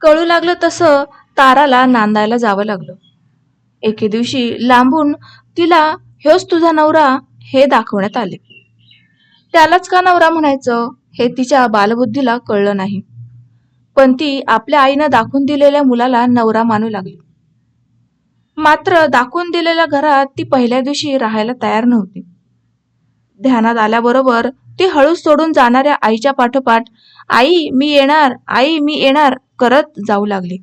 कळू लागलं तसं ताराला नांदायला जावं लागलं. एके दिवशी लांबून तिला ह्योच तुझा नवरा हे दाखवण्यात आले. त्यालाच का नवरा म्हणायचं हे तिच्या बालबुद्धीला कळलं नाही. पण ती आपल्या आईनं दाखवून दिलेल्या मुलाला नवरा मानू लागली. मात्र दाखवून दिलेल्या घरात ती पहिल्या दिवशी राहायला तयार नव्हती. ध्यानात आल्याबरोबर ती हळूच सोडून जाणाऱ्या आईच्या पाठोपाठ आई मी येणार आई मी येणार करत जाऊ लागली.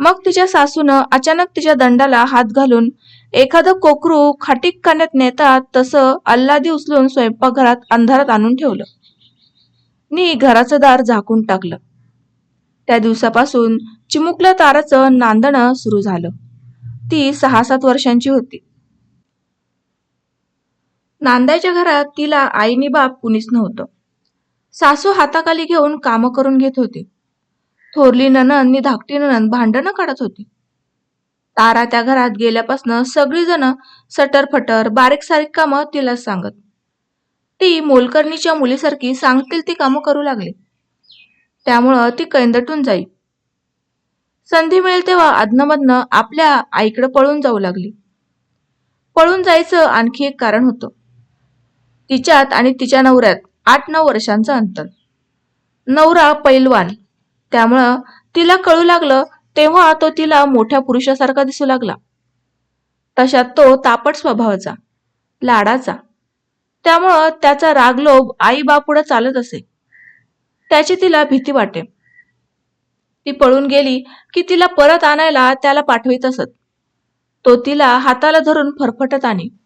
मग तिच्या सासूनं अचानक तिच्या दंडाला हात घालून एखादं कोकरू खाटीक खाण्यात नेतात तसं अल्लादी उचलून स्वयंपाकघरात अंधारात आणून ठेवलं. नी घराचं दार झाकून टाकलं. त्या दिवसापासून चिमुकल्या ताराचं नांदणं सुरू झालं. ती सहा सात वर्षांची होती. नांदायच्या घरात तिला आईनी बाप कुणीच नव्हतं. सासू हाताखाली घेऊन कामं करून घेत होती. थोरली ननंद नि धाकटी ननंद भांडणं काढत होती. तारा त्या घरात गेल्यापासनं सगळीजण सटर फटर बारीक सारीक कामं तिलाच सांगत. ती मोलकर्णीच्या मुलीसारखी सांगतील ती कामं करू लागली. त्यामुळं ती कैंदटून जाई. संधी मिळेल तेव्हा अधनमधनं आपल्या आईकडे पळून जाऊ लागली. पळून जायचं आणखी एक कारण होतं. तिच्यात आणि तिच्या नवऱ्यात आठ नऊ वर्षांचं अंतर. नवरा पैलवान. त्यामुळं तिला कळू लागलं तेव्हा तो तिला मोठ्या पुरुषासारखा दिसू लागला. तशात तो तापट स्वभावाचा लाडाचा. त्यामुळं त्याचा रागलोभ आई बापुढं चालत असे. त्याची तिला भीती वाटे. ती पळून गेली की तिला परत आणायला त्याला पाठवित असत. तो तिला हाताला धरून फरफटत आणे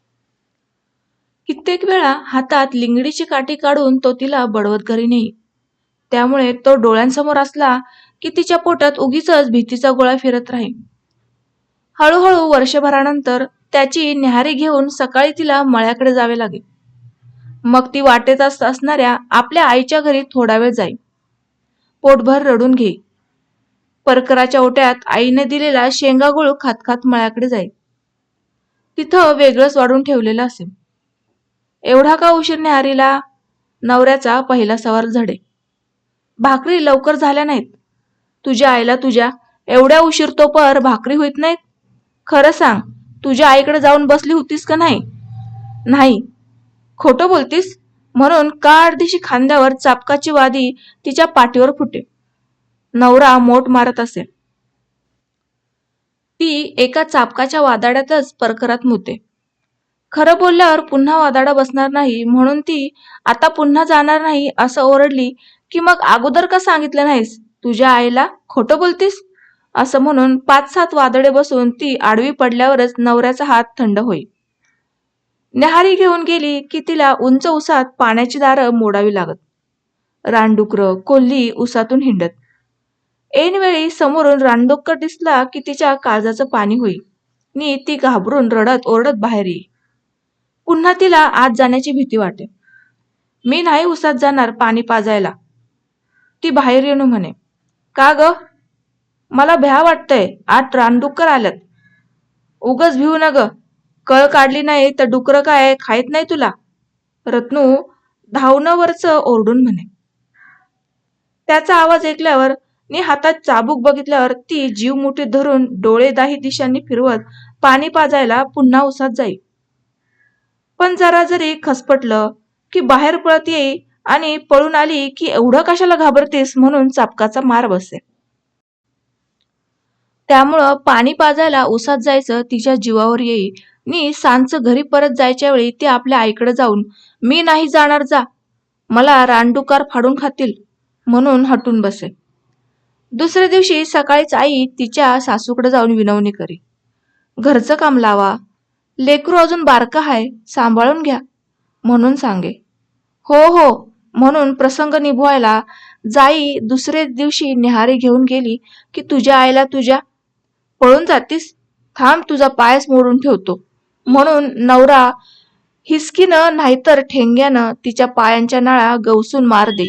कित्येक वेळा हातात लिंगडीची काठी काढून तो तिला बडवत घरी नेई. त्यामुळे तो डोळ्यांसमोर असला की तिच्या पोटात उगीच भीतीचा गोळा फिरत राही हळूहळू वर्षभरानंतर त्याची न्याहारी घेऊन सकाळी तिला मळ्याकडे जावे लागे. मग ती वाटेत असणाऱ्या आपल्या आईच्या घरी थोडा वेळ जाई. पोटभर रडून घे. परकराच्या ओट्यात आईने दिलेला शेंगा गुळ खात खात मळ्याकडे जाई. तिथं वेगळंच वाढून ठेवलेलं असेल. एवढा का उशीर न्याहारीला नवऱ्याचा पहिला सवाल झडे. भाकरी लवकर झाल्या नाहीत. तुझ्या आईला तुझ्या एवढ्या उशीर तो पर भाकरी होईत नाहीत? खरं सांग तुझ्या आईकडे जाऊन बसली होतीस का नाही? नाही. खोटं बोलतीस? म्हणून काळ दिशी खांद्यावर चापकाची वादी तिच्या पाठीवर फुटे. नवरा मोठ मारत असे. ती एका चापकाच्या वादाड्यातच परकरात मुते. खरं बोलल्यावर पुन्हा वादाडा बसणार नाही म्हणून ती आता पुन्हा जाणार नाही असं ओरडली की मग अगोदर का सांगितलं नाहीस? तुझ्या आईला खोटं बोलतीस? असं म्हणून पाच सात वादळे बसून ती आडवी पडल्यावरच नवऱ्याचा हात थंड होई. न्याहारी घेऊन गेली की तिला उंच उसात पाण्याची दारं मोडावी लागत. रानडुकरं कोल्ही उसातून हिंडत. ऐनवेळी समोरून रानडोक्कर दिसला की तिच्या काळजाचं पाणी होई. नी ती घाबरून रडत ओरडत बाहेर येई. पुन्हा तिला आत जाण्याची भीती वाटे. मी नाही उसात जाणार पाणी पाजायला. ती बाहेर येणू म्हणे. का ग? मला भ्या वाटतंय आत रानडुक्कर आल्यात. उगच भिऊ न ग कळ काढली नाही तर डुकर काय? खायत नाही तुला? रत्नू धावणंवरच ओरडून म्हणे. त्याचा आवाज ऐकल्यावर मी हातात चाबूक बघितल्यावर ती जीव मुठीत धरून डोळे दाही दिशांनी फिरवत पाणी पाजायला पुन्हा उसात जाई. पण जरा जरी खसपटलं की बाहेर पळत येई आणि पळून आली की एवढं कशाला घाबरतेस म्हणून चापकाचा मार बसे त्यामुळं पाणी पाजायला उसात जायचं तिच्या जीवावर येई नी सांचं घरी परत जायच्या वेळी ती आपल्या आईकडे जाऊन मी नाही जाणार जा. मला रानडुकार फाडून खातील. म्हणून हटून बसे दुसऱ्या दिवशी सकाळीच आई तिच्या सासूकडे जाऊन विनवणी करी. घरचं काम लावा. लेकरू अजून बारका आहे सांभाळून घ्या. म्हणून सांगे. हो हो म्हणून प्रसंग निभवायला जाई दुसरे दिवशी निहारी घेऊन गेली की तुझ्या आईला तुझ्या पळून जातीस? थांब तुझा पायस मोडून ठेवतो. म्हणून नवरा हिसकीनं नाहीतर ठेंग्यानं तिच्या पायांच्या नाळा गवसून मार दे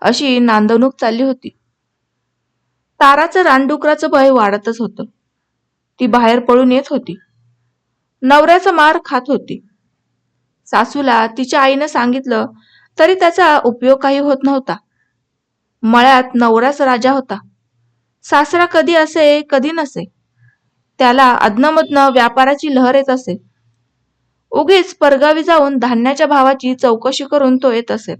अशी नांदवणूक चालली होती. ताराचं रानडुकराचं भय वाढतच होतं. ती बाहेर पळून येत होती. नवऱ्याचा मार खात होती. सासूला तिच्या आईनं सांगितलं तरी त्याचा उपयोग काही होत नव्हता. मळ्यात नवराच राजा होता. सासरा कधी असे कधी नसे. त्याला अधनमधनं व्यापाराची लहर येत असे. उगीच परगावी जाऊन धान्याच्या भावाची चौकशी करून तो येत असे.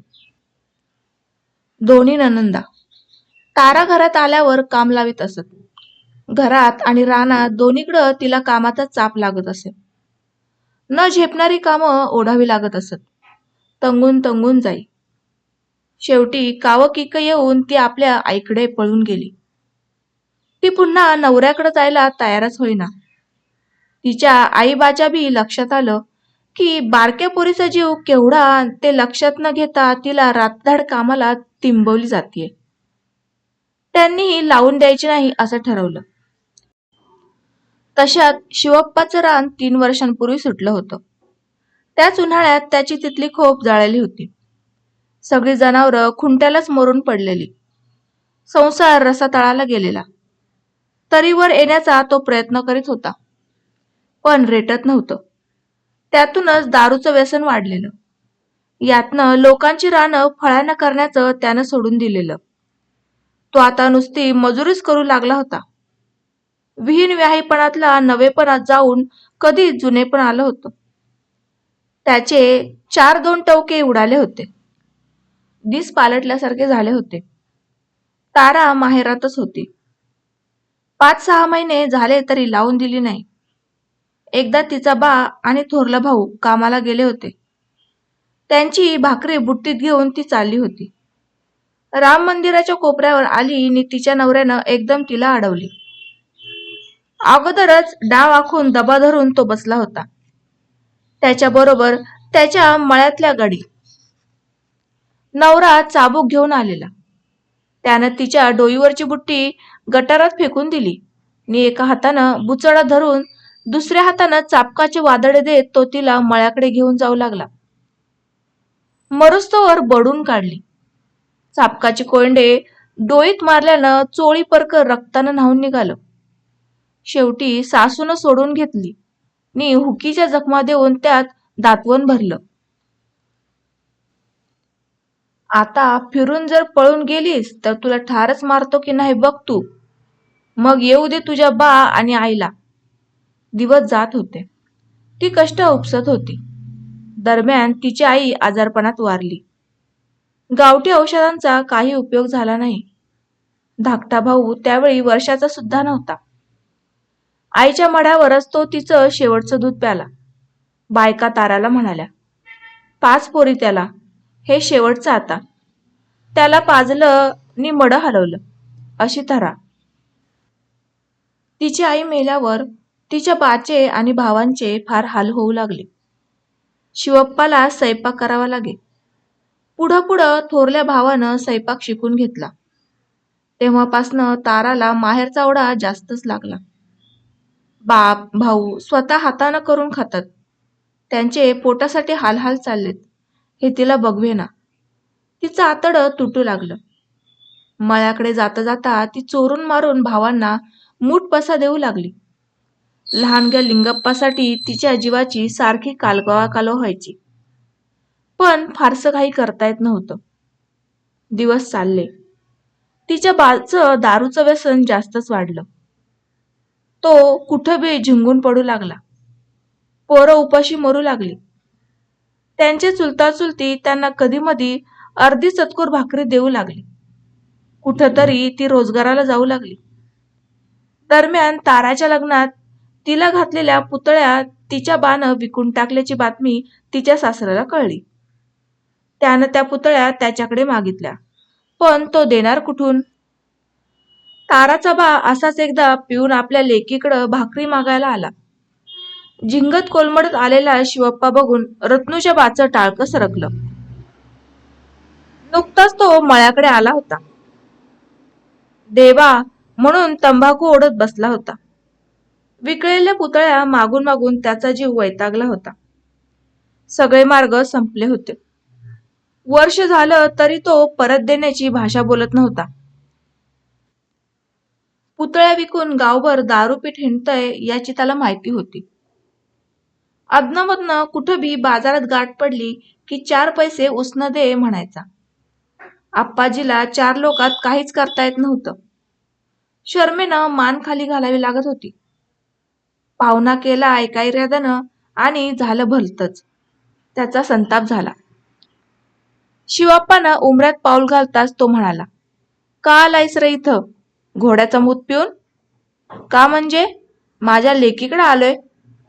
दोन्ही ननंदा तारा घरात आल्यावर काम लावित असत. घरात आणि रानात दोन्हीकडं तिला कामाचा चाप लागत असे. न झेपणारी कामं ओढावी लागत असत. तंगून तंगून जाई. शेवटी कावकिक येऊन ती आपल्या आईकडे पळून गेली. ती पुन्हा नवऱ्याकडे जायला तयारच होईना. तिच्या आईबाच्या बी लक्षात आलं की बारक्या पोरीचा जीव केवढा ते लक्षात न घेता तिला रातधाड कामाला तिंबवली जातीये. त्यांनीही लावून द्यायची नाही असं ठरवलं. तशात शिवप्पाचं रान तीन वर्षांपूर्वी सुटलं होतं. त्याच उन्हाळ्यात त्याची तिथली खोप जाळली होती. सगळी जनावरं खुंट्यालाच मरून पडलेली. संसार रसातळाला गेलेला. तरी वर येण्याचा तो प्रयत्न करीत होता. पण रेटत नव्हतं. त्यातूनच दारूचं व्यसन वाढलेलं. यातनं लोकांची रानं फळानं करण्याचं त्यानं सोडून दिलेलं. तो आता नुसती मजुरीच करू लागला होता. विहीन व्याहीपणातला नवेपणात जाऊन कधी जुनेपण आलं होतं? त्याचे चार दोन टवके उडाले होते. दिस पालटल्यासारखे झाले होते. तारा माहेरातच होती. पाच सहा महिने झाले तरी लावून दिली नाही. एकदा तिचा बा आणि थोरला भाऊ कामाला गेले होते. त्यांची भाकरी बुट्टीत घेऊन ती चालली होती. राम मंदिराच्या कोपऱ्यावर आली आणि तिच्या नवऱ्यानं एकदम तिला अडवली. अगोदरच डाव आखून दबा धरून तो बसला होता. त्याच्याबरोबर त्याच्या मळ्यातल्या गडी. नवरा चाबूक घेऊन आलेला. त्यानं तिच्या डोईवरची बुट्टी गटारात फेकून दिली. आणि एका हातानं बुचडा धरून दुसऱ्या हातानं चापकाचे वादळे देत तो तिला मळ्याकडे घेऊन जाऊ लागला. मरुस्तवर बडून काढली. चापकाचे कोंडे डोईत मारल्यानं चोळी परक रक्तानं न्हावून निघालं. शेवटी सासून सोडून घेतली. नि हुकीच्या जखमा देऊन त्यात दातवण भरलं. आता फिरून जर पळून गेलीस तर तुला ठारच मारतो की नाही बघ तू. मग येऊ दे तुझ्या बा आणि आईला. दिवस जात होते. ती कष्ट उपसत होती. दरम्यान तिची आई आजारपणात वारली. गावठी औषधांचा काही उपयोग झाला नाही. धाकटा भाऊ त्यावेळी वर्षाचा सुद्धा नव्हता. आईच्या मढ्यावरच तो तिचं शेवटचं दूध प्याला. बायका ताराला म्हणाल्या पाच पोरी त्याला हे शेवटचं आता. त्याला पाजलं नि मड हलवलं अशी थरा तिची आई मेल्यावर तिच्या बाचे आणि भावांचे फार हाल होऊ लागले. शिवप्पाला स्वयंपाक करावा लागे पुढं पुढं थोरल्या भावानं स्वयंपाक शिकून घेतला. तेव्हापासनं ताराला माहेरचा ओढा जास्तच लागला. बाप भाऊ स्वतः हातानं करून खातात. त्यांचे पोटासाठी हालहाल चाललेत. हे तिला बघवेना. तिचं आतड तुटू लागलं. मळ्याकडे जाता जाता ती चोरून मारून भावांना मूठ पसा देऊ लागली. लहानग्या लिंगप्पासाठी तिच्या जीवाची सारखी कालगावा कालो व्हायची. पण फारसं काही करता येत नव्हतं. दिवस चालले. तिच्या बाळचं दारूचं व्यसन जास्तच वाढलं. तो कुठं बी झिंगून पडू लागला. पोरं उपाशी मरू लागली. त्यांचे चुलता चुलती त्यांना कधी मधी अर्धी चतकोर भाकरी देऊ लागली. कुठंतरी ती रोजगाराला जाऊ लागली. दरम्यान ताराच्या लग्नात तिला घातलेल्या पुतळ्या तिच्या बानं विकून टाकल्याची बातमी तिच्या सासऱ्याला कळली. त्यानं त्या पुतळ्या त्याच्याकडे मागितल्या. पण तो देणार कुठून? ताराचा बा असाच एकदा पिऊन आपल्या लेकीकडं भाकरी मागायला आला. जिंगत कोलमडत आलेला शिवप्पा बघून रत्नूच्या बाचं टाळकं सरकलं. नुकताच तो मळ्याकडे आला होता. देवा म्हणून तंबाखू ओढत बसला होता. विकळलेल्या पुतळ्या मागून मागून त्याचा जीव वैतागला होता. सगळे मार्ग संपले होते. वर्ष झालं तरी तो परत देण्याची भाषा बोलत नव्हता. पुतळ्या विकून गावभर दारूपीठ हिंडतय याची त्याला माहिती होती. अदनमधनं कुठं बी बाजारात गाठ पडली की चार पैसे उसनं दे म्हणायचा. आप्पाजीला चार लोकात काहीच करता येत नव्हतं. शर्मेनं मान खाली घालावी लागत होती. पाहुणा केला ऐकायऱ्यादानं आणि झालं भलतच. त्याचा संताप झाला. शिवाप्पानं उमऱ्यात पाऊल घालताच तो म्हणाला का आलायस रे इथं? घोड्याचा मूत पिऊन? का म्हणजे? माझ्या लेकीकडे आलोय.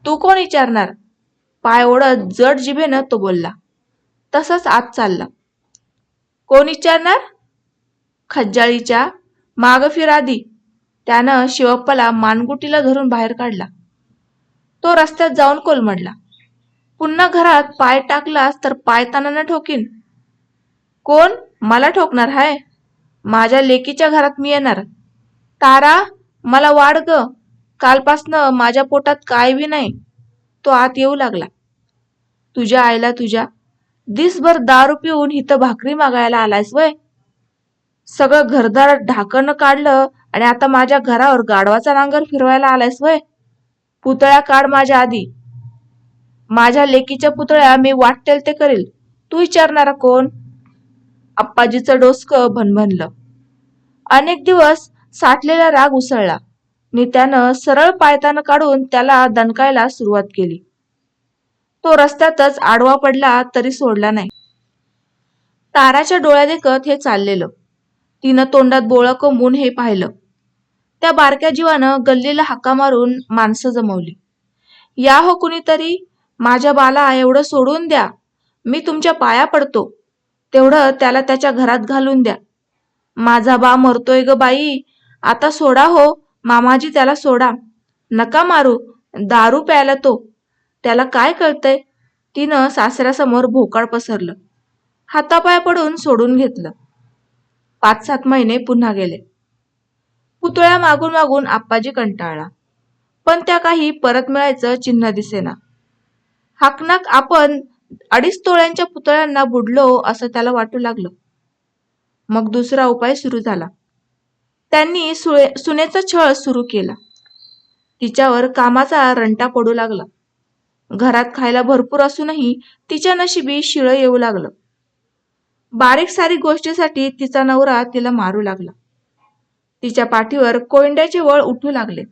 तू कोण विचारणार? पाय ओढत जड जिभेनं तो बोलला. तसंच आत चालला. कोण विचारणार? खज्जाळीच्या माग फिर आधी. त्यानं शिवप्पाला मानगुटीला धरून बाहेर काढला. तो रस्त्यात जाऊन कोलमडला. पुन्हा घरात पाय टाकलास तर पायतानानं ठोकीन. कोण? मला ठोकणार हाय. माझ्या लेकीच्या घरात मी येणार. तारा मला वाढ ग. कालपासनं माझ्या पोटात काय बी नाही तो आत येऊ लागला. तुझ्या आईला तुझ्या. दिसभर दारू पिऊन इथं भाकरी मागायला आलायस वय. सगळं घरदार ढाकणं काढलं आणि आता माझ्या घरावर गाढवाचा नांगर फिरवायला आलायस वय. पुतळ्या काढ माझ्या आधी. माझ्या लेकीच्या पुतळ्या मी वाटेल ते करेल. तू विचारणारा कोण? आप्पाजीचं डोसकं भनभनलं. अनेक दिवस साठलेला राग उसळला. नि त्यानं सरळ पायतान काढून त्याला दणकायला सुरुवात केली. तो रस्त्यातच आडवा पडला तरी सोडला नाही. ताराच्या डोळ्या देखत हे चाललेलं. तिनं तोंडात बोळं कोंबून हे पाहिलं. त्या बारक्या जीवानं गल्लीला हाका मारून माणसं जमवली. या हो कुणीतरी? माझ्या बाला एवढं सोडून द्या. मी तुमच्या पाया पडतो. तेवढं त्याला त्याच्या घरात घालून द्या. माझा बा मरतोय ग बाई. आता सोडा हो मामाजी त्याला सोडा. नका मारू दारू प्यायला तो. त्याला काय कळतंय? तिनं सासऱ्यासमोर भोकाळ पसरलं. हातापाय पडून सोडून घेतलं. पाच सात महिने पुन्हा गेले. पुतळ्या मागून मागून आप्पाजी कंटाळला. पण त्या काही परत मिळायचं चिन्ह दिसेना. हाकनाक आपण अडीच तोळ्यांच्या पुतळ्यांना बुडलो असं त्याला वाटू लागलं. मग दुसरा उपाय सुरू झाला. त्यांनी सुळे सुनेचा छळ सुरू केला. तिच्यावर कामाचा रंटा पडू लागला. घरात खायला भरपूर असूनही तिच्या नशिबी शिळ येऊ लागलं. बारीक सारीक गोष्टीसाठी तिचा नवरा तिला मारू लागला. तिच्या पाठीवर कोयंड्याचे वळ उठू लागले.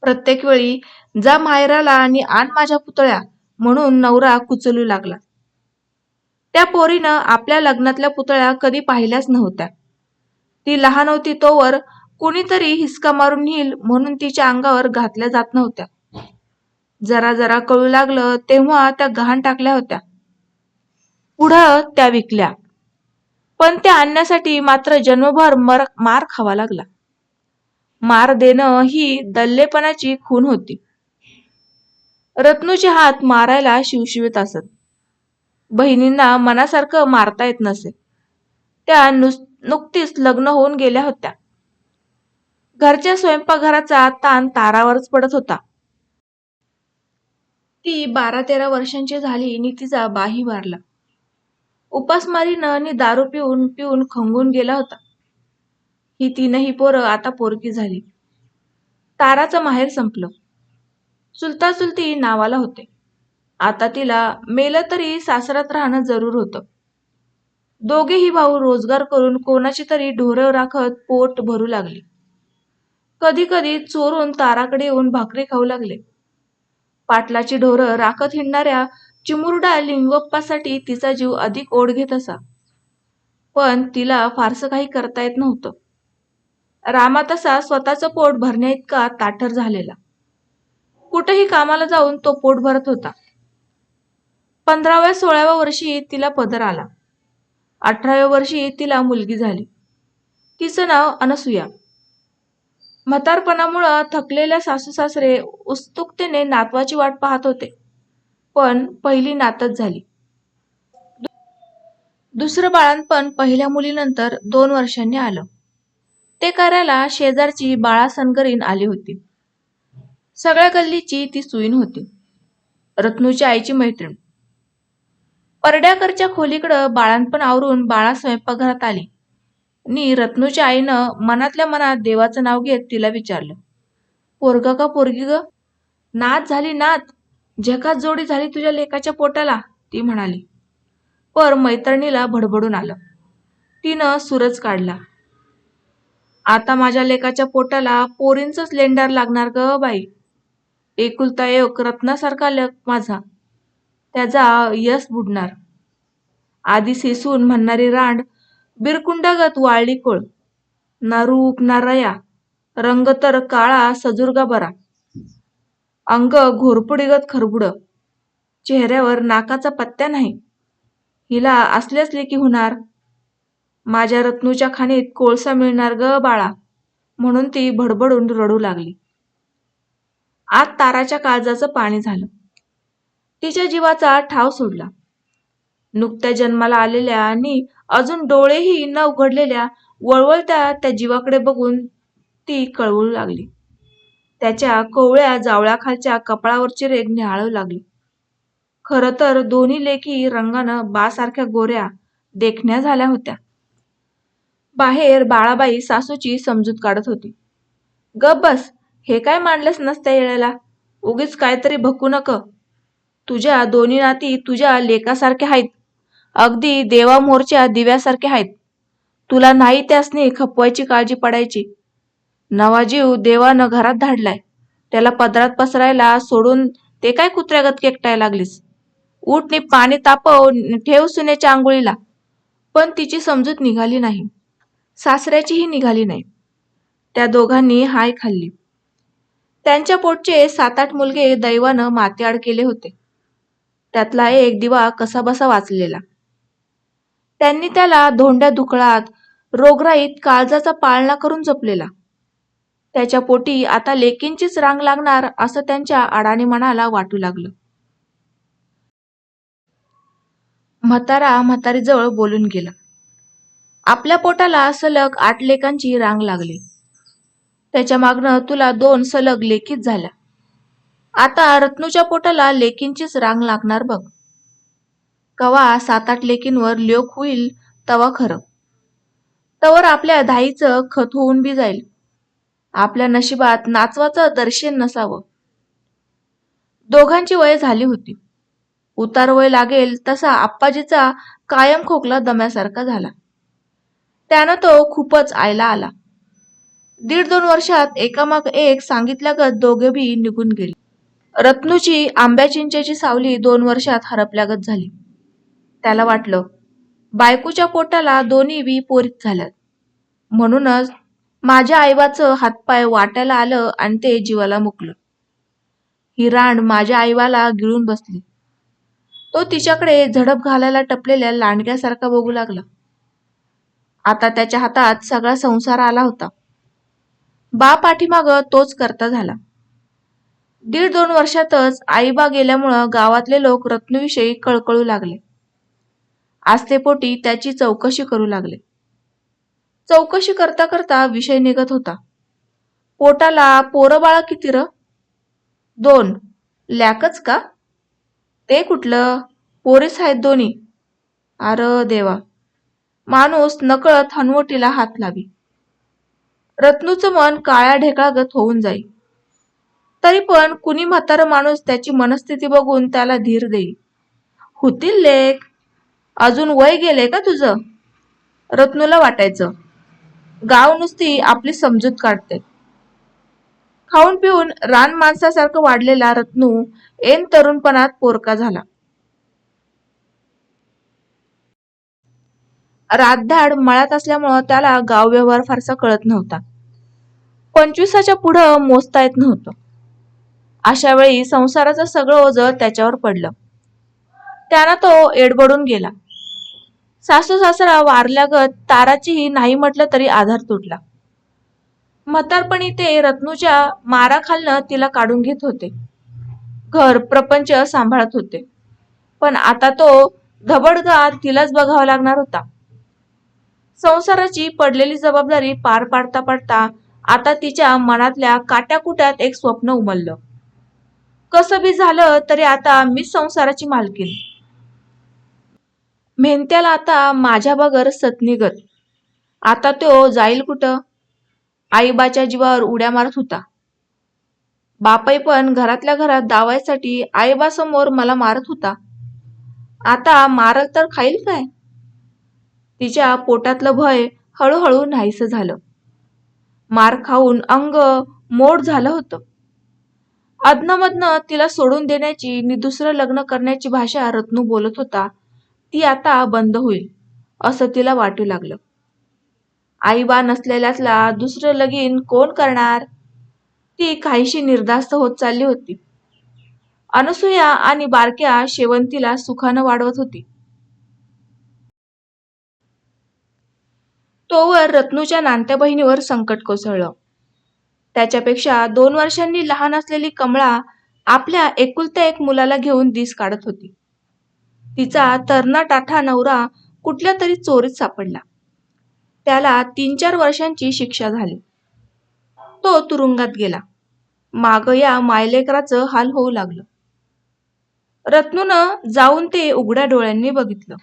प्रत्येक वेळी जा मायराला आणि आण माझ्या पुतळ्या म्हणून नवरा कुचलू लागला. त्या पोरीनं आपल्या लग्नातल्या पुतळ्या कधी पाहिल्याच नव्हत्या. ती लहान होती तोवर कुणीतरी हिसका मारून येईल म्हणून तिच्या अंगावर घातल्या जात नव्हत्या. जरा जरा कळू लागलं तेव्हा त्या गहाण टाकल्या होत्या. पुढं त्या विकल्या. पण त्या आणण्यासाठी मात्र जन्मभर मर मार खावा लागला. मार देणं ही दल्लेपणाची खून होती. रत्नूचे हात मारायला शिवशिवीत असत. बहिणींना मनासारखं मारता येत नसे. त्या नुस नुकतीच लग्न होऊन गेल्या होत्या. घरच्या स्वयंपाकघराचा ताण तारावरच पडत होता. ती बारा तेरा वर्षांची झाली आणि तिचा बाही वारला उपासमारीनं आणि दारू पिऊन पिऊन खंगून गेला होता. ही तीनही पोरं आता पोरकी झाली. ताराचं माहेर संपलं. चुलता चुलती नावाला होते. आता तिला मेलं तरी सासरात राहणं जरूर होतं. दोघेही भाऊ रोजगार करून कोणाची तरी ढोरं राखत पोट भरू लागली. कधी कधी चोरून ताराकडे येऊन भाकरी खाऊ लागले. पाटलाची ढोरं राखत हिंडणाऱ्या चिमुरडा लिंगोप्पासाठी तिचा जीव अधिक ओढ घेत असा. पण तिला फारसं काही करता येत नव्हतं. रामा तसा स्वतःचं पोट भरण्या इतका ताठर झालेला. कुठेही कामाला जाऊन तो पोट भरत होता. पंधराव्या सोळाव्या वर्षी तिला पदर आला. अठराव्या वर्षी तिला मुलगी झाली. तिचं नाव अनसुया. म्हातारपणामुळं थकलेल्या सासू सासरे उत्सुकतेने नातवाची वाट पाहत होते पण पहिली नातच झाली. दुसरं बाळणपण पहिल्या मुलीनंतर दोन वर्षांनी आलं. ते करायला शेजारची बाळा सनगरीन आली होती. सगळ्या गल्लीची ती सुईन होती. रत्नूच्या आईची मैत्रीण. परड्याकरच्या खोलीकडं बाळांपण आवरून बाळा स्वयंपाकघरात आली. नी रत्नूच्या आईनं मनातल्या मनात देवाचं नाव घेत तिला विचारलं. पोरगा का पोरगी ग? नात झाली नात. झकात जोडी झाली तुझ्या लेकाच्या पोटाला ती म्हणाली. पर मैत्रिणीला भडभडून आलं. तिनं सूरज काढला. आता माझ्या लेकाच्या पोटाला पोरींचंच लेंडार लागणार ग बाई. एकुलता एक रत्नासारखा लेक माझा. त्याचा यश बुडणार. आधी सेसून म्हणणारी रांड बिरकुंडागत वाळली कोळ. ना रूप ना रया रंग तर काळा सजुर्गा बरा. अंग घोरपुडीगत खरबुड. चेहऱ्यावर नाकाचा पत्त्या नाही. हिला असल्याच लेकी होणार. माझ्या रत्नूच्या खाणीत कोळसा मिळणार ग बाळा म्हणून ती भडबडून रडू लागली. आत ताराच्या काळजाचं पाणी झालं. तिच्या जीवाचा ठाव सोडला. नुकत्या जन्माला आलेल्या आणि अजून डोळेही न उघडलेल्या वळवळत्या त्या जीवाकडे बघून ती कळवळू लागली. त्याच्या कोवळ्या जावळाखालच्या कपाळावरची रेग निहाळू लागली. खर तर दोन्ही लेखी रंगानं बासारख्या गोऱ्या देखण्या झाल्या होत्या. बाहेर बाळाबाई सासूची समजूत काढत होती. गप बस हे काय मांडलंच नसत्या येळेला उगीच काहीतरी भकू नक. तुझ्या दोन्ही नाती तुझ्या लेकासारखे आहेत. अगदी देवामोरच्या दिव्यासारखे आहेत. तुला नाही त्यासनी खपवायची काळजी पडायची. नवा जीव देवानं घरात धाडलाय. त्याला पदरात पसरायला सोडून ते काय कुत्र्यागत केकटाय लागलीस? उठनी पाणी तापव ठेव सुनेच्या आंघोळीला. पण तिची समजूत निघाली नाही. सासऱ्याचीही निघाली नाही. त्या दोघांनी हाय खाल्ली. त्यांच्या पोटचे सात आठ मुलगे दैवानं मातेआड केले होते. त्यातला एक दिवा कसाबसा वाचलेला. त्यांनी त्याला धोंड्या दुकळात रोगराईत काळजाचा पाळणा करून जपलेला. त्याच्या पोटी आता लेकींचीच रांग लागणार असं त्यांच्या अडाणी मनाला वाटू लागलं. म्हातारा म्हातारीजवळ बोलून गेला. आपल्या पोटाला सलग आठ लेकांची रांग लागली. त्याच्या मागणं तुला दोन सलग लेखीत झाल्या. आता रत्नूच्या पोटाला लेकींचीच रांग लागणार बघ. कवा सात आठ लेकींवर लोक होईल तवा खरं. तवर आपल्या धाईचं खत होऊन बी जाईल. आपल्या नशिबात नाचवाचं दर्शन नसावं. दोघांची वय झाली होती. उतार वय लागेल तसा आप्पाजीचा कायम खोकला दम्यासारखा झाला. त्यानं तो खूपच आयला आला. दीड दोन वर्षात एकामाग एक सांगितल्यागत दोघे बी निघून गेले. रत्नूची आंब्या चिंचेची सावली दोन वर्षात हरपल्यागत झाली. त्याला वाटलं बायकोच्या पोटाला दोन्ही बी पोरीत झाल्यात. म्हणूनच माझ्या आईवाचं हातपाय वाटायला आलं आणि ते जीवाला मुकलं. ही रांड माझ्या आईवाला गिळून बसली. तो तिच्याकडे झडप घालायला टपलेल्या लांडग्यासारखा बघू लागला. आता त्याच्या हातात सगळा संसार आला होता. बा पाठीमाग तोच करता झाला. दीड दोन वर्षातच आईबा गेल्यामुळं गावातले लोक रत्नविषयी कळकळू लागले. आस्थेपोटी त्याची चौकशी करू लागले. चौकशी करता करता विषय निघत होता. पोटाला पोरं बाळा किती र? दोन. लॅकच का? ते कुठलं? पोरीस आहेत दोन्ही. अर देवा. माणूस नकळत हनवटीला हात लावी. रत्नूचं मन काळ्या ढेकळागत होऊन जाई. तरी पण कुणी म्हातारा माणूस त्याची मनस्थिती बघून त्याला धीर देईल. होतील लेख. अजून वय गेले का तुझं? रत्नूला वाटायचं. गाव नुसती आपली समजूत काढते. खाऊन पिऊन रान माणसासारखं वाढलेला रत्नू एन तरुणपणात पोरका झाला. रातधाड मळ्यात असल्यामुळं त्याला गाव व्यवहार फारसा कळत नव्हता. पंचवीसाच्या पुढं मोजता येत नव्हतं. अशा वेळी संसाराचं सगळं ओझ त्याच्यावर पडलं. त्यानं तो एडबडून गेला. सासू सासरा वारल्यागत ताराचीही नाही म्हटलं तरी आधार तुटला. म्हातारपणी ते रत्नूच्या माराखालनं तिला काढून घेत होते. घर प्रपंच सांभाळत होते. पण आता तो धबडगार तिलाच बघावा लागणार होता. संसाराची पडलेली जबाबदारी पार पाडता पाडता आता तिच्या मनातल्या काट्याकुट्यात एक स्वप्न उमललं. कसं बी झालं तरी आता मी संसाराची मालकीन मेहनत्याला आता माझ्या बगर सतनिगत आता तो जाईल कुठं? आईबाच्या जीवावर उड्या मारत होता. बापाई पण घरातल्या घरात दावायसाठी आईबासमोर मला मारत होता. आता मारल तर खाईल काय? तिच्या पोटातलं भय हळूहळू नाहीसं झालं. मार खाऊन अंग मोड झालं होतं. अधनमधनं तिला सोडून देण्याची नि दुसरं लग्न करण्याची भाषा रत्नू बोलत होता. ती आता बंद होईल असं तिला वाटू लागलं. आई बा नसलेल्यातला दुसरं लगीन कोण करणार? ती काहीशी निर्धास्त होत चालली होती. अनसुया आणि बारक्या शेवंतीला सुखानं वाढवत होती. तोवर रत्नूच्या नानत्या बहिणीवर संकट कोसळलं. त्याच्यापेक्षा दोन वर्षांनी लहान असलेली कमळा आपल्या एकुलत्या एक मुलाला घेऊन दिस काढत होती. तिचा तरणा टाठा नवरा कुठल्या तरी चोरीत सापडला. त्याला तीन चार वर्षांची शिक्षा झाली. तो तुरुंगात गेला. माग या मायलेकराचं हाल होऊ लागलं. रत्नूनं जाऊन ते उघड्या डोळ्यांनी बघितलं.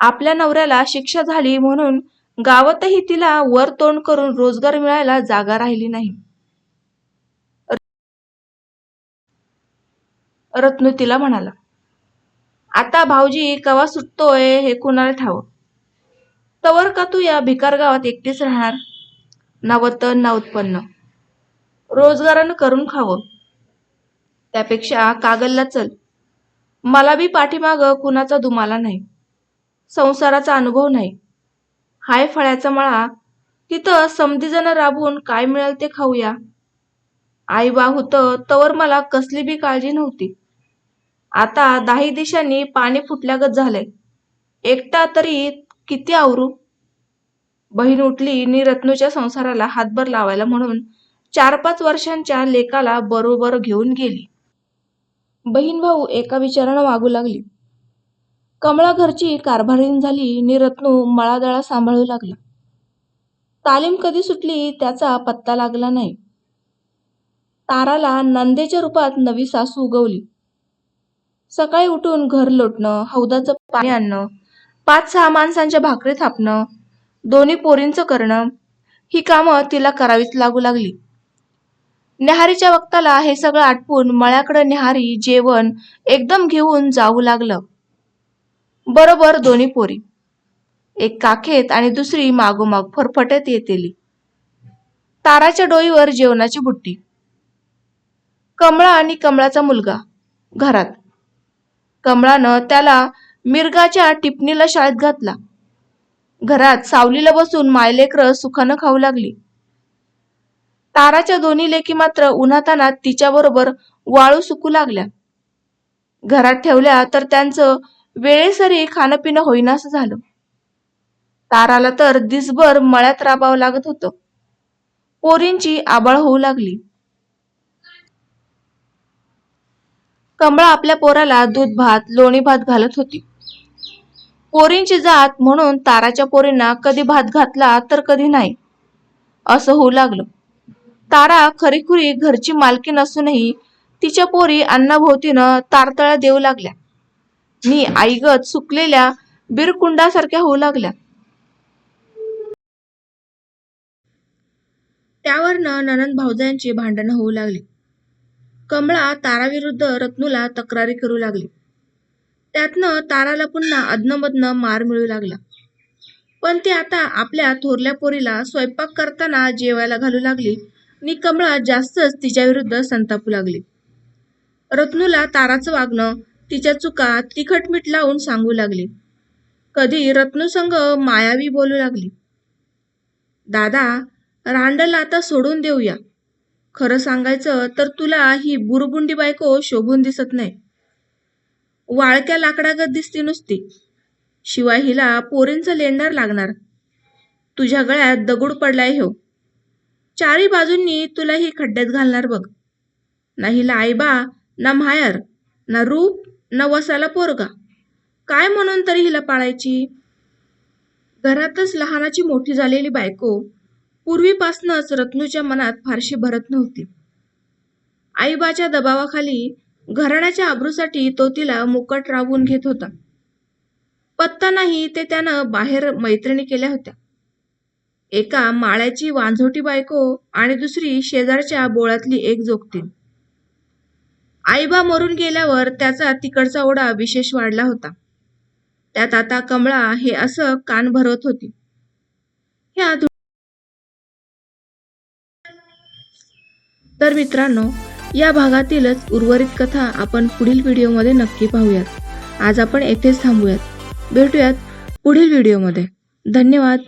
आपल्या नवऱ्याला शिक्षा झाली म्हणून गावातही तिला वर तोंड करून रोजगार मिळायला जागा राहिली नाही. रत्नू तिला म्हणाला आता भाऊजी कवा सुटतोय हे कुणाला ठाव तवर का तू या भिकार गावात एकटीच राहणार? नवतन ना उत्पन्न रोजगारानं करून खावं. त्यापेक्षा कागलला चल. मला बी पाठीमाग कुणाचा दुमाला नाही. संसाराचा अनुभव नाही. हाय फळ्याचा मळा. तिथं समधीजण राबून काय मिळेल ते खाऊया. आई बा होतं तवर मला कसली बी काळजी नव्हती. आता दाही दिशांनी पाणी फुटल्यागत झालंय. एकटा तरी किती आवरू? बहीण उठली नि रत्नूच्या संसाराला हातभर लावायला म्हणून चार पाच वर्षांच्या लेकाला बरोबर घेऊन गेली. बहीण भाऊ एका विचारानं वागू लागली. कमळा घरची कारभारीण झाली नि रत्नू मळादळा सांभाळू लागला. तालीम कधी सुटली त्याचा पत्ता लागला नाही. ताराला नंदेच्या रूपात नवी सासू उगवली. सकाळी उठून घर लोटणं हौदाचं पाणी आणणं पाच सहा माणसांच्या भाकरी थापणं दोन्ही पोरींचं करणं ही कामं तिला करावीच लागू लागली. न्याहारीच्या वक्ताला हे सगळं आटपून मळ्याकडे न्याहारी जेवण एकदम घेऊन जाऊ लागलं. बरोबर दोन्ही पोरी. एक काखेत आणि दुसरी मागोमाग फरफटत येतेली. ताराच्या डोईवर जेवणाची बुट्टी. कमळा आणि कमळाचा मुलगा घरात. कमळानं त्याला मिरगाच्या टिपणीला शाळेत घातला. घरात सावलीला बसून मायलेकर सुखानं खाऊ लागली. ताराच्या दोन्ही लेकी मात्र उन्हातानात तिच्याबरोबर वाळू सुकू लागल्या. घरात ठेवल्या तर त्यांचं वेळेसरी खाणं पिणं होईनास झालं. ताराला तर दिसभर मळ्यात राबावं लागत होतं. पोरींची आबाळ होऊ लागली. कमळा आपल्या पोराला दूध भात लोणी भात घालत होती. पोरींची जात म्हणून ताराच्या पोरींना कधी भात घातला तर कधी नाही. असं होऊ लागलं. तारा खरीखुरी घरची मालकी नसूनही तिच्या पोरी अन्नाभोवतीनं तारतळ्या देऊ लागल्या. नि आईगत सुकलेल्या बिरकुंडासारख्या होऊ लागल्या. त्यावरनं ननंद भाऊजांची भांडणं होऊ लागली. कमळा ताराविरुद्ध रत्नूला तक्रारी करू लागली. त्यातनं ताराला पुन्हा अदनमधनं मार मिळू लागला. पण ती आता आपल्या थोरल्या पोरीला स्वयंपाक करताना जेवायला घालू लागली आणि कमळा जास्तच तिच्याविरुद्ध संतापू लागली. रत्नूला ताराचं वागणं तिच्या चुका तिखट मीठ लावून सांगू लागली. कधी रत्नसंग मायावी बोलू लागली. दादा रांडल आता सोडून देऊया. खरं सांगायचं तर तुला ही बुरबुंडी बायको शोभून दिसत नाही. वाळक्या लाकडागत दिसती नुसती. शिवाय हिला पोरींचं लेंडार लागणार. तुझ्या गळ्यात दगड पडलाय हो चारी बाजूंनी तुला ही खड्ड्यात घालणार बघ. ना हिला आईबा ना मायर ना रूप नवसाला पोरगा. काय म्हणून तरी हिला पाळायची? घरातच लहानाची मोठी झालेली बायको पूर्वीपासूनच रत्नूच्या मनात फारशी भरत नव्हती. आईबाच्या दबावाखाली घराण्याच्या आबरूसाठी तो तिला मुकट राबवून घेत होता. पत्ता नाही ते त्यानं बाहेर मैत्रिणी केल्या होत्या. एका माळ्याची वांझोटी बायको आणि दुसरी शेजारच्या बोळातली एक जोगतीन. आईबा मरून गेल्यावर त्याचा तिकडचा ओढा विशेष वाढला होता. त्यात आता कमळा हे असं कान भरत होती. ह्या तर मित्रांनो या भागातीलच उर्वरित कथा आपण पुढील व्हिडिओमध्ये नक्की पाहूयात. आज आपण येथेच थांबूयात. भेटूयात पुढील व्हिडिओमध्ये. धन्यवाद.